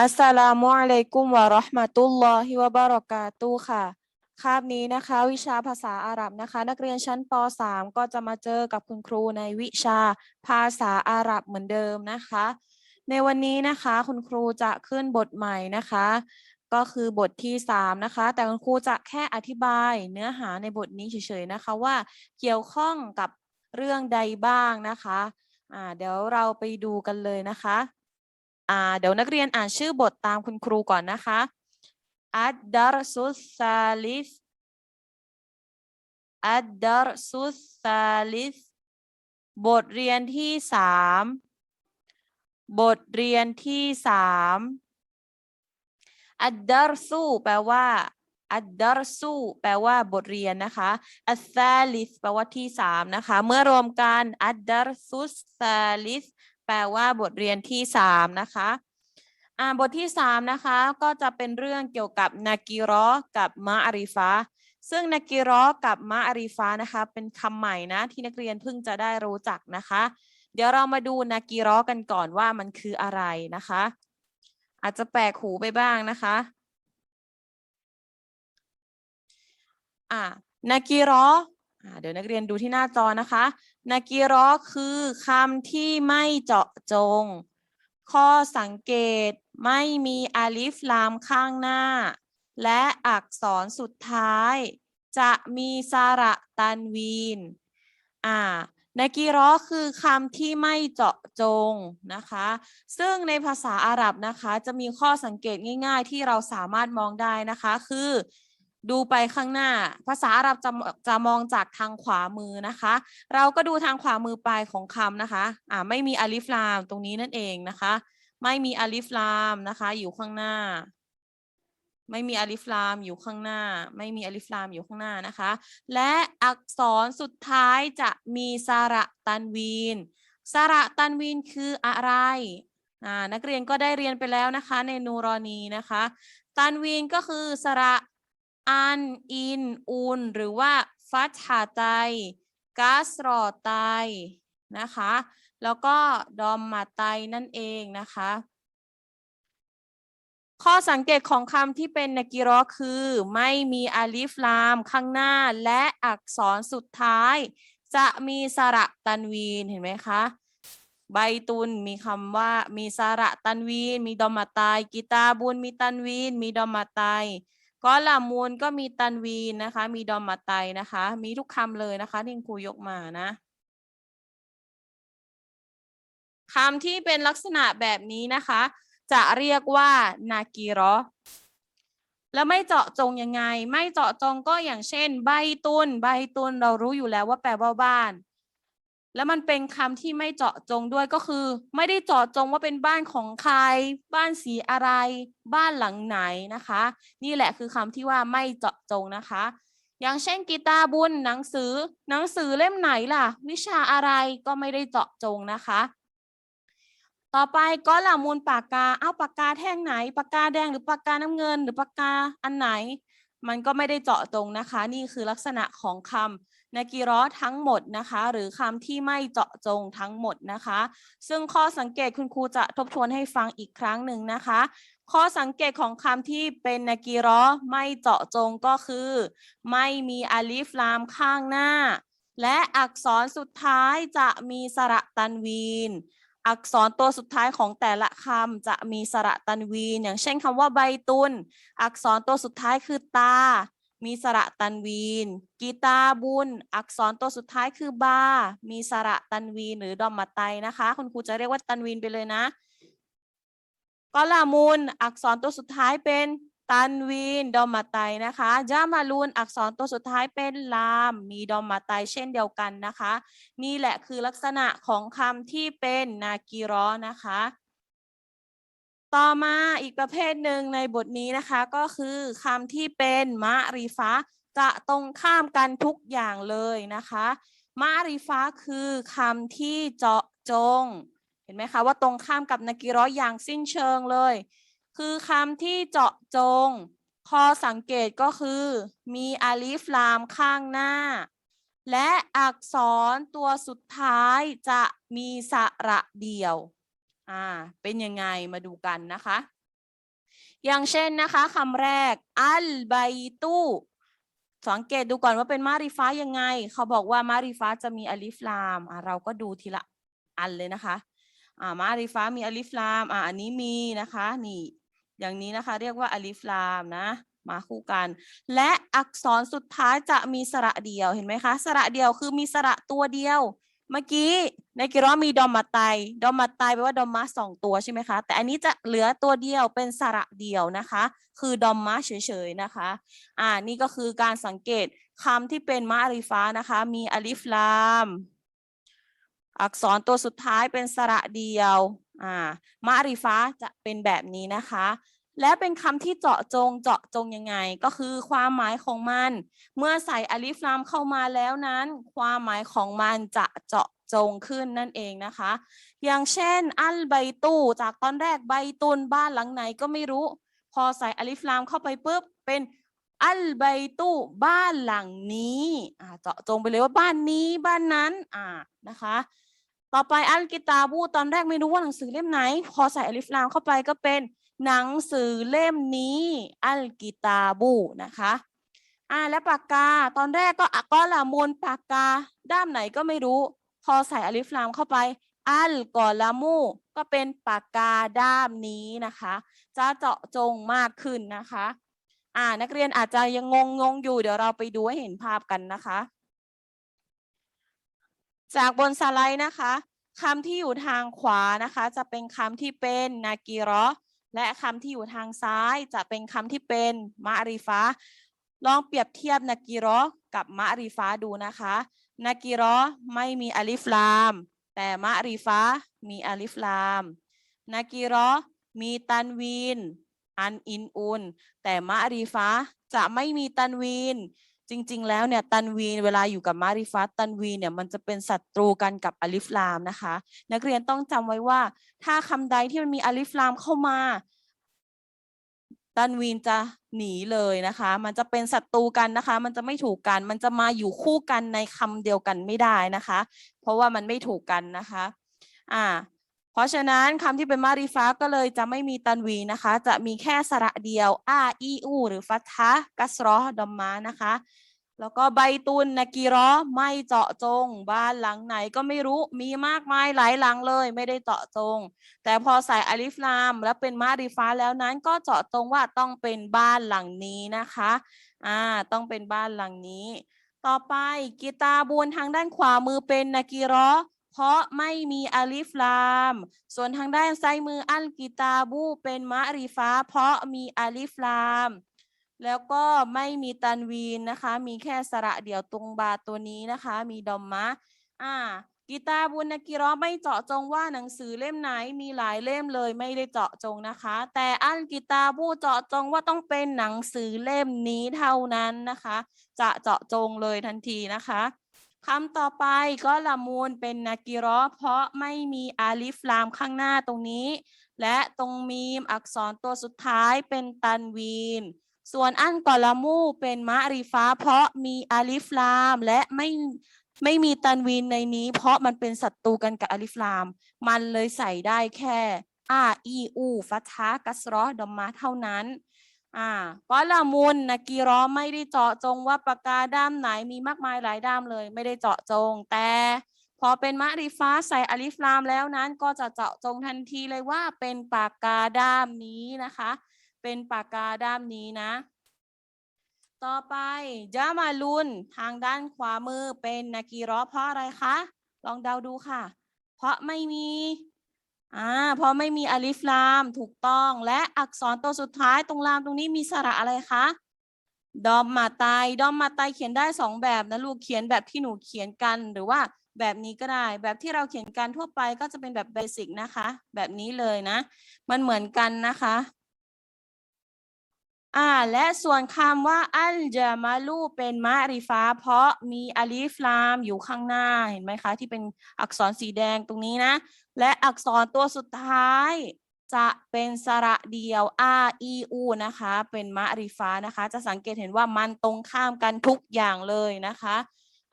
อัสสลามุอะลัยกุมวะราะห์มะตุลลอฮิวะบะเราะกาตุค่ะ คาบนี้นะคะ วิชาภาษาอาหรับนะคะ นักเรียนชั้นป .3 ก็จะมาเจอกับคุณครูในวิชาภาษาอาหรับเหมือนเดิมนะคะ ในวันนี้นะคะคุณครูจะขึ้นบทใหม่นะคะ ก็คือบทที่ 3 นะคะ แต่คุณครูจะแค่อธิบายเนื้อหาในบทนี้เฉยๆนะคะว่าเกี่ยวข้องกับเรื่องใดบ้างนะคะอ่าเดี๋ยวเราไปดูกันเลยนะคะ เดี๋ยวนักเรียนอ่านชื่อบทตามคุณครูก่อนนะคะอัดดารสุสซาลิสอัดดารสุสซาลิสบทเรียนที่สามบทเรียนที่สามอัดดารซูแปลว่าอัดดารซูแปลว่าบทเรียนนะคะอัสซาลิสแปลว่าที่สามนะคะ เมื่อรวมกันอัดดารสุสซาลิส ปลว่าบทเรียนที่สามนะคะอ่าบทที่สามนะคะก็จะเป็นเรื่องเกี่ยวกับนากิรอกับมะอาริฟาซึ่งนากิรอกับมะอาริฟานะคะเป็นคำใหม่นะที่นักเรียนเพิ่งจะได้รู้จักนะคะ เดี๋ยวเรามาดูนากิรอกันก่อนว่ามันคืออะไรนะคะ อาจจะแปลกหูไปบ้างนะคะอ่านากิรออ่า เดี๋ยวนักเรียนดูที่หน้าจอนะคะนากิรอคือคำที่ไม่เจาะจง ข้อสังเกตไม่มีอาลิฟลามข้างหน้า และอักษรสุดท้าย จะมีสระตันวีนอ่านากิรอคือคำที่ไม่เจาะจงนะคะ ซึ่งในภาษาอาหรับนะคะ จะมีข้อสังเกตง่าย ๆ ที่เราสามารถมองได้นะคะคือ ดูไปข้างหน้า ภาษาอาหรับจะจะมองจากทางขวามือนะคะ เราก็ดูทางขวามือปลายของคำนะคะอ่าไม่มีอาลิฟลามตรงนี้นั่นเองนะคะ ไม่มีอาลิฟลามนะคะ อยู่ข้างหน้า ไม่มีอาลิฟลามอยู่ข้างหน้า ไม่มีอาลิฟลามอยู่ข้างหน้านะคะ และอักษรสุดท้ายจะมีสระตันวีนสระตันวีนคืออะไรนักเรียนก็ได้เรียนไปแล้วนะคะในนูรอนีนะคะ ตันวีนก็คือสระ อัน อิน อุน หรือว่าฟัตหาไตกัสรอไตนะคะ แล้วก็ดอมมาไตนั่นเองนะคะ ข้อสังเกตของคำที่เป็นนกิรอคือ ไม่มีอาลิฟลามข้างหน้าและอักษรสุดท้าย จะมีสระตันวีนเห็นไหมคะใบตุนมีคำว่ามีสระตันวีน มีดอมมาไตกีตาบุญมีตันวีน มีดอมมาไต ก็ลามูลก็มีตันวีนนะคะ มีดอมมาไตนะคะ มีทุกคำเลยนะคะที่ครูยกมานะคำที่เป็นลักษณะแบบนี้นะคะ จะเรียกว่านากีรอแล้วไม่เจาะจงยังไง ไม่เจาะจงก็อย่างเช่น ใบตุนใบตุนเรารู้อยู่แล้วว่าแปลว่าบ้าน แล้วมันเป็นคำที่ไม่เจาะจงด้วยก็คือ ไม่ได้เจาะจงว่าเป็นบ้านของใคร บ้านสีอะไร บ้านหลังไหนนะคะ นี่แหละคือคำที่ว่าไม่เจาะจงนะคะ อย่างเช่นกีตาร์บุญหนังสือ หนังสือเล่มไหนล่ะ วิชาอะไรก็ไม่ได้เจาะจงนะคะ ต่อไปก็ละมูลปากกาเอาปากกาแท่งไหน ปากกาแดงหรือปากกาน้ำเงิน หรือปากกาอันไหน มันก็ไม่ได้เจาะจงนะคะ นี่คือลักษณะของคำ นากิรอทั้งหมดนะคะ หรือคำที่ไม่เจาะจงทั้งหมดนะคะ ซึ่งข้อสังเกตคุณครูจะทบทวนให้ฟังอีกครั้งหนึ่งนะคะ ข้อสังเกตของคำที่เป็นนากิรอไม่เจาะจงก็คือ ไม่มีอาลิฟลามข้างหน้า และอักษรสุดท้ายจะมีสระตันวีนอักษรตัวสุดท้ายของแต่ละคำจะมีสระตันวีนอย่างเช่นคำว่าใบตุนอักษรตัวสุดท้ายคือตา มีสระตันวีน กีตาบุญ อักษรตัวสุดท้ายคือบา มีสระตันวีนหรือดอมมาไตนะคะ คุณครูจะเรียกว่าตันวีนไปเลยนะกอลามูล อักษรตัวสุดท้ายเป็นตันวีนดอมมาไตนะคะจามาลูนอักษรตัวสุดท้ายเป็นลาม มีดอมมาไตเช่นเดียวกันนะคะ นี่แหละคือลักษณะของคำที่เป็นนากีรอนะคะ ต่อมาอีกประเภทหนึ่งในบทนี้นะคะก็คือคำที่เป็นมะรีฟะจะตรงข้ามกันทุกอย่างเลยนะคะมะรีฟะคือคำที่เจาะจง เห็นไหมคะว่าตรงข้ามกับนากีรออย่างสิ้นเชิงเลย คือคำที่เจาะจงข้อสังเกตก็คือมีอาลิฟลามข้างหน้า และอักษรตัวสุดท้ายจะมีสระเดี่ยว อ่า เป็นยังไงมาดูกันนะคะ อย่างเช่นนะคะคำแรก อัลไบตูสังเกตดูก่อนว่าเป็นมาริฟ้ายังไง เขาบอกว่ามาริฟ้าจะมีอลิฟลามอะเราก็ดูทีละอันเลยนะคะอ่ามาริฟ้ามีอลิฟลามอ่าอันนี้มีนะคะ นี่ อย่างนี้นะคะ เรียกว่าอลิฟลามนะ มาคู่กัน และอักษรสุดท้ายจะมีสระเดียวเห็นไหมคะ สระเดียวคือมีสระตัวเดียว เมื่อกี้ ในกิรอมีดอมมาไตดอมมาไตแปลว่าดอมมาสองตัวใช่ไหมคะ แต่อันนี้จะเหลือตัวเดียวเป็นสระเดียวนะคะ คือดอมมาเฉยๆนะคะ อ่า นี่ก็คือการสังเกตคำที่เป็นมาอาริฟ้านะคะ มีอลิฟลาม อักษรตัวสุดท้ายเป็นสระเดียว อ่า มาอาริฟ้าจะเป็นแบบนี้นะคะ และเป็นคำที่เจาะจงเจาะจงยังไง ก็คือความหมายของมัน เมื่อใส่อลิฟลามเข้ามาแล้วนั้น ความหมายของมันจะเจาะ จงขึ้นนั่นเองนะคะ อย่างเช่น อัลไบตูจากตอนแรกใบตุนบ้านหลังไหนก็ไม่รู้ พอใส่อลิฟลามเข้าไปปุ๊บเป็นอัลไบตูบ้านหลังนี้เจาะจงไปเลยว่าบ้านนี้บ้านนั้นอ่านะคะ ต่อไปอัลกิตาบูตอนแรกไม่รู้ว่าหนังสือเล่มไหน พอใส่อลิฟลามเข้าไปก็เป็นหนังสือเล่มนี้อัลกิตาบูนะคะอ่าและปากกาตอนแรกก็อะก็ละมูลปากกาด้ามไหนก็ไม่รู้ อใส่อลิฟลามเข้าไป อัลกอลามูก็เป็นปากกาด้ามนี้นะคะ จะเจาะจงมากขึ้นนะคะ อ่านักเรียนอาจจะยังงงงงๆอยู่เดี๋ยวเราไปดูให้เห็นภาพกันนะคะ จากบนสไลด์นะคะคำที่อยู่ทางขวานะคะ จะเป็นคำที่เป็นนากีรอและคำที่อยู่ทางซ้ายจะเป็นคำที่เป็นมะอาริฟ้าลองเปรียบเทียบนากีรอกับมะอาริฟ้าดูนะคะ นากีรอไม่มีอลิฟลาม แต่มะริฟามีอลิฟลามนากีรอมีตันวีน อันอินอุน แต่มะริฟาจะไม่มีตันวีน จริง ๆ แล้วเนี่ยตันวีนเวลาอยู่กับมาริฟาตันวีนเนี่ยมันจะเป็นศัตรูกันกับอลิฟลามนะคะ นักเรียนต้องจำไว้ว่า ถ้าคำใดที่มันมีอลิฟลามเข้ามา ตันวีนจะหนีเลยนะคะ มันจะเป็นศัตรูกันนะคะ มันจะไม่ถูกกัน มันจะมาอยู่คู่กันในคำเดียวกันไม่ได้นะคะ เพราะว่ามันไม่ถูกกันนะคะ อ่า เพราะฉะนั้นคำที่เป็นมาริฟ้าก็เลยจะไม่มีตันวีนะคะ จะมีแค่สระเดียวอาอีอูหรือฟัตทะกัสรอดอมมานะคะ แล้วก็ใบตุนนากีร้อไม่เจาะจง บ้านหลังไหนก็ไม่รู้มีมากมายหลายหลังเลย ไม่ได้เจาะจง แต่พอใส่อลิฟลาม แล้วเป็นมาริฟ้าแล้วนั้นก็เจาะจงว่าต้องเป็นบ้านหลังนี้นะคะอ่าต้องเป็นบ้านหลังนี้ ต่อไปกีตาบูนทางด้านขวามือเป็นนากีร้อเพราะไม่มีอลิฟลาม ส่วนทางด้านซ้ายมืออัลกิตาบูเป็นมะริฟ้า เพราะมีอลิฟลาม แล้วก็ไม่มีตันวีนนะคะ มีแค่สระเดี่ยวตรงบาตัวนี้นะคะ มีดอมมะ อ่า กีตาบุญนกิรอไม่เจาะจงว่าหนังสือเล่มไหนมีหลายเล่มเลยไม่ได้เจาะจงนะคะ แต่อัลกิตาบูเจาะจงว่าต้องเป็นหนังสือเล่มนี้เท่านั้นนะคะ จะเจาะจงเลยทันทีนะคะคำต่อไปก็ละมูลเป็นนากิรอเพราะไม่มีอาลิฟลามข้างหน้าตรงนี้ และตรงมีมอักษรตัวสุดท้ายเป็นตันวีน ส่วนอันกอลามูเป็นมะริฟ้า เพราะมีอาลิฟลาม และไม่ไม่มีตันวีนในนี้ เพราะมันเป็นศัตรูกันกับอาลิฟลาม มันเลยใส่ได้แค่อาอีอูฟัตฮะกัสรอดอมมาเท่านั้นอ่ากอลามุนนากีรอไม่ได้เจาะจงว่าปากกาด้ามไหนมีมากมายหลายด้ามเลย ไม่ได้เจาะจง แต่พอเป็นมะริฟ้าใส่อลิฟลามแล้วนั้นก็จะเจาะจงทันทีเลยว่าเป็นปากกาด้ามนี้นะคะ เป็นปากกาด้ามนี้นะ ต่อไปจามาลุนทางด้านขวามือเป็นนากีรอเพราะอะไรคะ ลองเดาดูค่ะ เพราะไม่มีอ่าเพราะไม่มีอลิฟลามถูกต้องและอักษรตัวสุดท้ายตรงลามตรงนี้มีสระอะไรคะดอมมาไตายดอมมาไตายเขียนได้สองแบบนะลูกเขียนแบบที่หนูเขียนกันหรือว่าแบบนี้ก็ได้ แบบที่เราเขียนกันทั่วไปก็จะเป็นแบบเบสิกนะคะ แบบนี้เลยนะ มันเหมือนกันนะคะ อ่าและส่วนคำว่า อัลจามาลูเป็นมะริฟ้า เพราะมีอลิฟลามอยู่ข้างหน้าเห็นไหมคะ ที่เป็นอักษรสีแดงตรงนี้นะ และอักษรตัวสุดท้าย จะเป็นสระเดียวอาอีอูนะคะ เป็นมะริฟ้านะคะ จะสังเกตเห็นว่ามันตรงข้ามกันทุกอย่างเลยนะคะ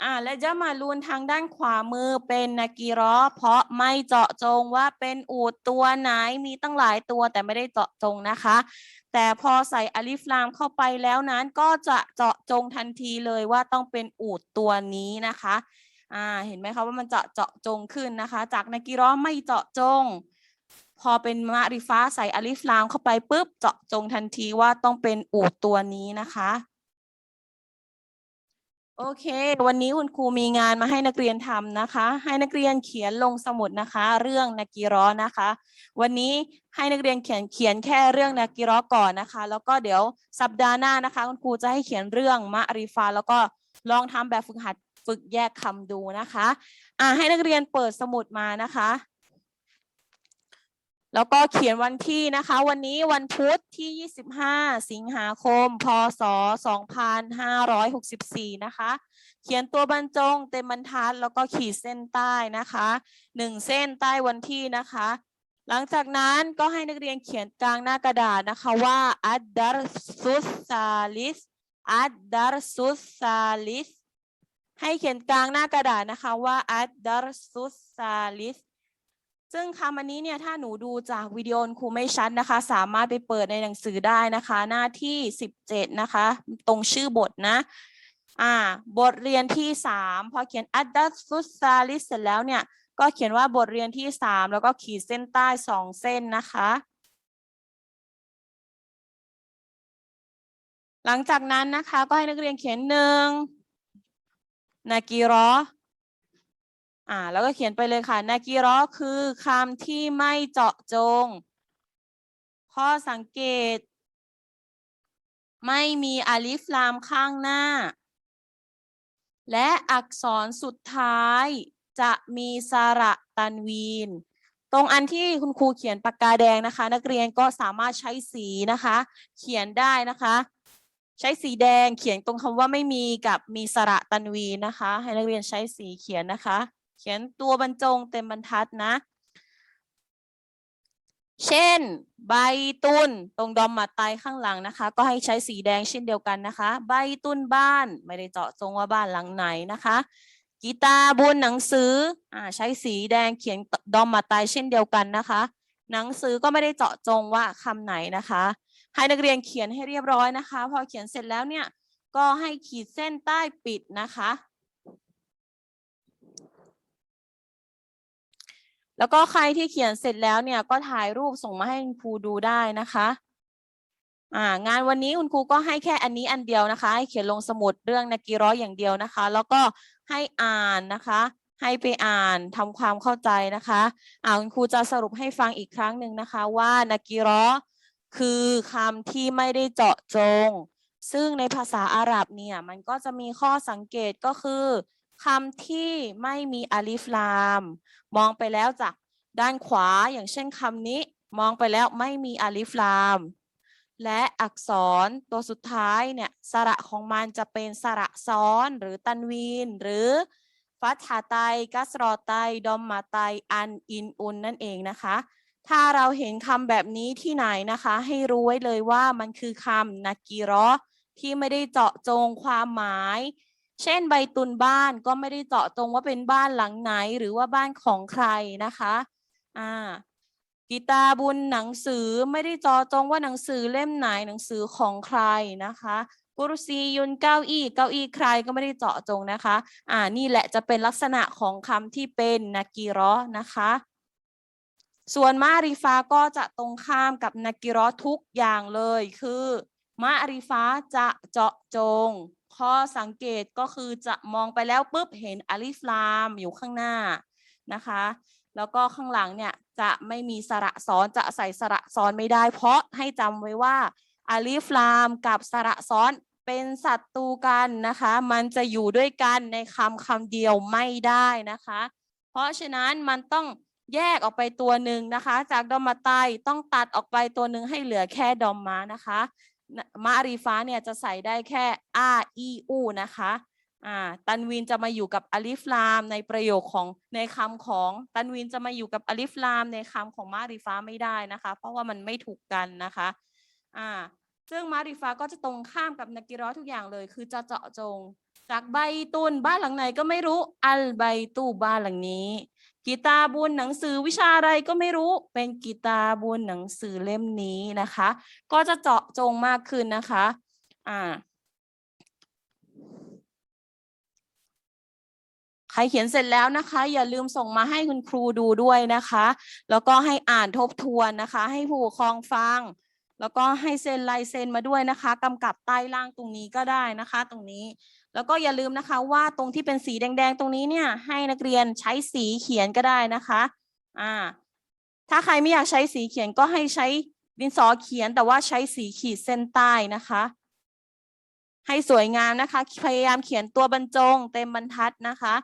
อ่าและจะมาลูนทางด้านขวามือเป็นนากีรอเพราะไม่เจาะจงว่าเป็นอูดตัวไหนมีตั้งหลายตัวแต่ไม่ได้เจาะจงนะคะ แต่พอใส่อลิฟลามเข้าไปแล้วนั้นก็จะเจาะจงทันทีเลยว่าต้องเป็นอูดตัวนี้นะคะอ่าเห็นไหมคะว่ามันจะเจาะจงขึ้นนะคะ จากนากีรอไม่เจาะจง พอเป็นมะริฟ้าใส่อลิฟลามเข้าไปปุ๊บเจาะจงทันทีว่าต้องเป็นอูดตัวนี้นะคะ โอเค วันนี้คุณครูมีงานมาให้นักเรียนทำนะคะ ให้นักเรียนเขียนลงสมุดนะคะ เรื่องนากิรอนะคะ วันนี้ให้นักเรียนเขียนเขียนแค่เรื่องนากิรอก่อนนะคะ แล้วก็เดี๋ยวสัปดาห์หน้านะคะ คุณครูจะให้เขียนเรื่องมะริฟา แล้วก็ลองทำแบบฝึกหัดฝึกแยกคำดูนะคะ อ่าให้นักเรียนเปิดสมุดมานะคะ แล้วก็เขียนวันที่นะคะ วันนี้วันพุธที่ 25 สิงหาคม พศ 2564 นะคะ เขียนตัวบรรจงเต็มบรรทัด แล้วก็ขีดเส้นใต้นะคะหนึ่งเส้นใต้วันที่นะคะ หลังจากนั้นก็ให้นักเรียนเขียนกลางหน้ากระดาษนะคะว่าอัดดารซุสซาลิสอัดดารซุสซาลิสให้เขียนกลางหน้ากระดาษนะคะว่าอัดดารซุสซาลิส ซึ่งคำอันนี้เนี่ยถ้าหนูดูจากวิดีโอครูไม่ชัดนะคะ สามารถไปเปิดในหนังสือได้นะคะ หน้าที่สิบเจ็ดนะคะ ตรงชื่อบทนะอ่าบทเรียนที่สามพอเขียน a d a s u s a l i s เสร็จแล้วเนี่ย ก็เขียนว่าบทเรียนที่สามแล้วก็ขีดเส้นใต้สองเส้นนะคะ หลังจากนั้นนะคะ ก็ให้นักเรียนเขียนหนึ่งนากีรอ อ่าแล้วก็เขียนไปเลยค่ะนากิรอคือคำที่ไม่เจาะจง ข้อสังเกต ไม่มีอาลิฟลามข้างหน้า และอักษรสุดท้ายจะมีสระตันวีน ตรงอันที่คุณครูเขียนปากกาแดงนะคะ นักเรียนก็สามารถใช้สีนะคะ เขียนได้นะคะ ใช้สีแดงเขียนตรงคำว่าไม่มีกับมีสระตันวีนนะคะ ให้นักเรียนใช้สีเขียนนะคะ เขียนตัวบรรจงเต็มบรรทัดนะ เช่น ใบตุนตรงดอมมาไตข้างหลังนะคะ ก็ให้ใช้สีแดงเช่นเดียวกันนะคะ ใบตุนบ้านไม่ได้เจาะจงว่าบ้านหลังไหนนะคะกีตาร์บนหนังสืออ่าใช้สีแดงเขียนดอมมาไตเช่นเดียวกันนะคะ หนังสือก็ไม่ได้เจาะจงว่าคำไหนนะคะ ให้นักเรียนเขียนให้เรียบร้อยนะคะ พอเขียนเสร็จแล้วเนี่ยก็ให้ขีดเส้นใต้ปิดนะคะ แล้วก็ใครที่เขียนเสร็จแล้วเนี่ยก็ถ่ายรูปส่งมาให้คุณครูดูได้นะคะอ่างานวันนี้คุณครูก็ให้แค่อันนี้อันเดียวนะคะ ให้เขียนลงสมุดเรื่องนากิร้อยอย่างเดียวนะคะ แล้วก็ให้อ่านนะคะ ให้ไปอ่านทำความเข้าใจนะคะอ่าคุณครูจะสรุปให้ฟังอีกครั้งหนึ่งนะคะว่านากิร้อคือคำที่ไม่ได้เจาะจง ซึ่งในภาษาอาหรับเนี่ยมันก็จะมีข้อสังเกตก็คือ คำที่ไม่มีอาลิฟลาม มองไปแล้วจากด้านขวาอย่างเช่นคำนี้ มองไปแล้วไม่มีอาลิฟลาม และอักษรตัวสุดท้ายเนี่ยสระของมันจะเป็นสระซ้อนหรือตันวีน หรือฟัตหาไตกัสรอไตดอมมาไตอันอินอุนนั่นเองนะคะ ถ้าเราเห็นคำแบบนี้ที่ไหนนะคะ ให้รู้ไว้เลยว่ามันคือคำนากีรอที่ไม่ได้เจาะจงความหมาย เช่นใบตุนบ้านก็ไม่ได้เจาะจงว่าเป็นบ้านหลังไหนหรือว่าบ้านของใครนะคะอ่ากีตาบุญหนังสือไม่ได้เจอจงว่าหนังสือเล่มไหนหนังสือของใครนะคะกุรุซียุนเก้าอี้เก้าอี้ใครก็ไม่ได้เจาะจงนะคะ อ่านี่แหละจะเป็นลักษณะของคำที่เป็นนากีรอนะคะ ส่วนมาริฟาก็จะตรงข้ามกับนากิรอทุกอย่างเลย คือมาริฟาจะเจาะจง ข้อสังเกตก็คือจะมองไปแล้วปุ๊บเห็นอาลิฟลามอยู่ข้างหน้านะคะ แล้วก็ข้างหลังเนี่ยจะไม่มีสระซ้อนจะใส่สระซ้อนไม่ได้ เพราะให้จำไว้ว่าอาลิฟลามกับสระซ้อนเป็นศัตรูกันนะคะ มันจะอยู่ด้วยกันในคำคำเดียวไม่ได้นะคะ เพราะฉะนั้นมันต้องแยกออกไปตัวหนึ่งนะคะ จากดอมมาไตต้องตัดออกไปตัวหนึ่งให้เหลือแค่ดอมมานะคะ มาอารีฟ้าเนี่ยจะใส่ได้แค่อาอีอูนะคะอ่าตันวินจะมาอยู่กับอลิฟลามในประโยคของในคำของตันวินจะมาอยู่กับอลิฟลามในคำของมารีฟ้าไม่ได้นะคะ เพราะว่ามันไม่ถูกกันนะคะอ่าซึ่งมารีฟ้าก็จะตรงข้ามกับนากิรอทุกอย่างเลย คือจะเจาะจง จากใบตุนบ้านหลังไหนก็ไม่รู้อัลใบตู้บ้านหลังนี้ กีตาบุญหนังสือวิชาอะไรก็ไม่รู้ เป็นกีตาบุญหนังสือเล่มนี้นะคะ ก็จะเจาะจงมากขึ้นนะคะอ่าใครเขียนเสร็จแล้วนะคะ อย่าลืมส่งมาให้คุณครูดูด้วยนะคะ แล้วก็ให้อ่านทบทวนนะคะ ให้ผู้ปกครองฟัง แล้วก็ให้เซ็นลายเซ็นมาด้วยนะคะกำกับใต้ล่างตรงนี้ก็ได้นะคะ ตรงนี้ แล้วก็อย่าลืมนะคะว่าตรงที่เป็นสีแดง ๆ ตรงนี้เนี่ยให้นักเรียนใช้สีเขียนก็ได้นะคะอ่าถ้าใครไม่อยากใช้สีเขียนก็ให้ใช้ดินสอเขียนแต่ว่าใช้สีขีดเส้นใต้นะคะ ให้สวยงามนะคะ พยายามเขียนตัวบรรจง เต็มบรรทัดนะคะ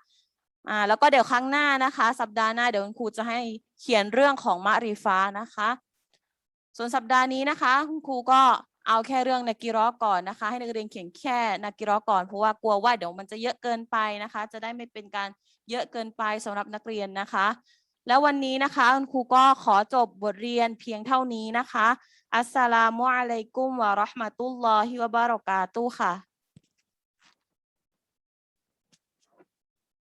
อ่าแล้วก็เดี๋ยวครั้งหน้านะคะ สัปดาห์หน้าเดี๋ยวคุณครูจะให้เขียนเรื่องของมะริฟ้านะคะ ส่วนสัปดาห์นี้นะคะ คุณครูก็ เอาแค่เรื่องนากิรอก่อนนะคะ ให้นักเรียนเขียนแค่นากิรอก่อน เพราะว่ากลัวว่าเดี๋ยวมันจะเยอะเกินไปนะคะ จะได้ไม่เป็นการเยอะเกินไปสำหรับนักเรียนนะคะ แล้ววันนี้นะคะคุณครูก็ขอจบบทเรียนเพียงเท่านี้นะคะ อัสสลามุอะลัยกุมวะราะห์มะตุลลอฮิวะบะเราะกาตุค่ะ